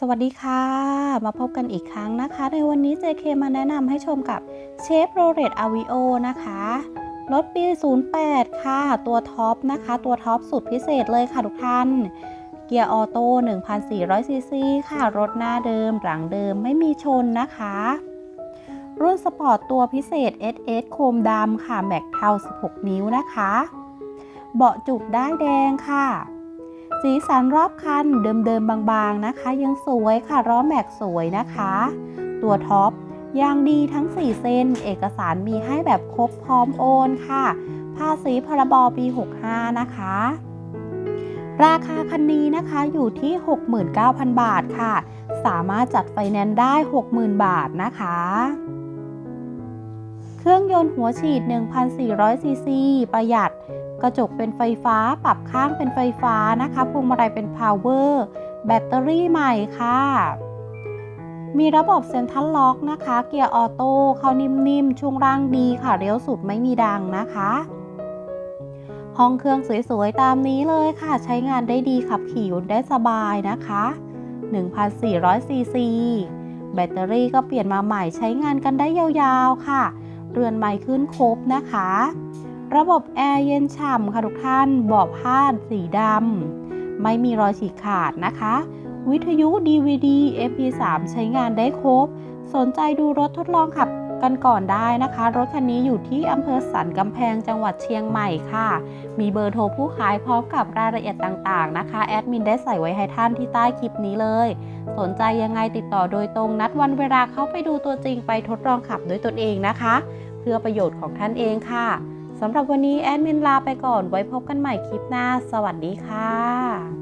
สวัสดีค่ะ มาพบกันอีกครั้งนะคะ ในวันนี้ JK มาแนะนำให้ชมกับเชฟโรเลตอาวิโอนะคะ รถปี 08 ค่ะ ตัวท็อปนะคะ ตัวท็อปสุดพิเศษเลยค่ะทุกท่าน เกียร์ออโต้1,400ซีซีค่ะ รถหน้าเดิมหลังเดิมไม่มีชนนะคะ รุ่นสปอร์ตตัวพิเศษ SS โคมดำค่ะ แม็กเทา 16 นิ้วนะคะ เบาะจุกได้ายแดงค่ะ สีสันรอบคันเดิมๆบางๆนะคะ ยังสวยค่ะล้อแม็กสวยนะคะ ตัวท็อปยางดีทั้ง 4 เส้น เอกสารมีให้แบบครบพร้อมโอนค่ะ ภาษีพรบปี 65 นะคะ ราคาคันนี้นะคะอยู่ที่ 69,000 บาทค่ะ สามารถจัดไฟแนนซ์ได้ 60,000 บาทนะคะ เครื่องยนต์หัวฉีด 1,400ซีซีประหยัด กระจกเป็นไฟฟ้า ปรับข้างเป็นไฟฟ้านะคะพวงมาลัยเป็น power แบตเตอรี่ใหม่ค่ะ มีระบบเซ็นทรัลล็อกนะคะ เกียร์ออโต้เข้านิ่มๆ ช่วงล่างดีค่ะ เลี้ยวสุดไม่มีดังนะคะ ห้องเครื่องสวยๆ ตามนี้เลยค่ะ ใช้งานได้ดีขับขี่ได้สบายนะคะ1,400ซีซีแบตเตอรี่ก็เปลี่ยนมาใหม่ใช้งานกันได้ยาวๆค่ะ เรือนใหม่ขึ้นครบนะคะ ระบบแอร์เย็นฉ่ำค่ะทุกท่านบาะผ้าสีดำไม่มีรอยฉีกขาดนะคะ วิทยุ DVD MP3 ใช้งานได้ครบ สนใจดูรถทดลองขับกันก่อนได้นะคะ รถคันนี้อยู่ที่อำเภอสันกำแพงจังหวัดเชียงใหม่ค่ะ มีเบอร์โทรผู้ขายพร้อมกับรายละเอียดต่างๆนะคะ แอดมินได้ใส่ไว้ให้ท่านที่ใต้คลิปนี้เลย สนใจยังไงติดต่อโดยตรงนัดวันเวลาเข้าไปดูตัวจริงไปทดลองขับด้วยตนเองนะคะ เพื่อประโยชน์ของท่านเองค่ะ สำหรับวันนี้แอดมินลาไปก่อนไว้พบกันใหม่คลิปหน้า สวัสดีค่ะ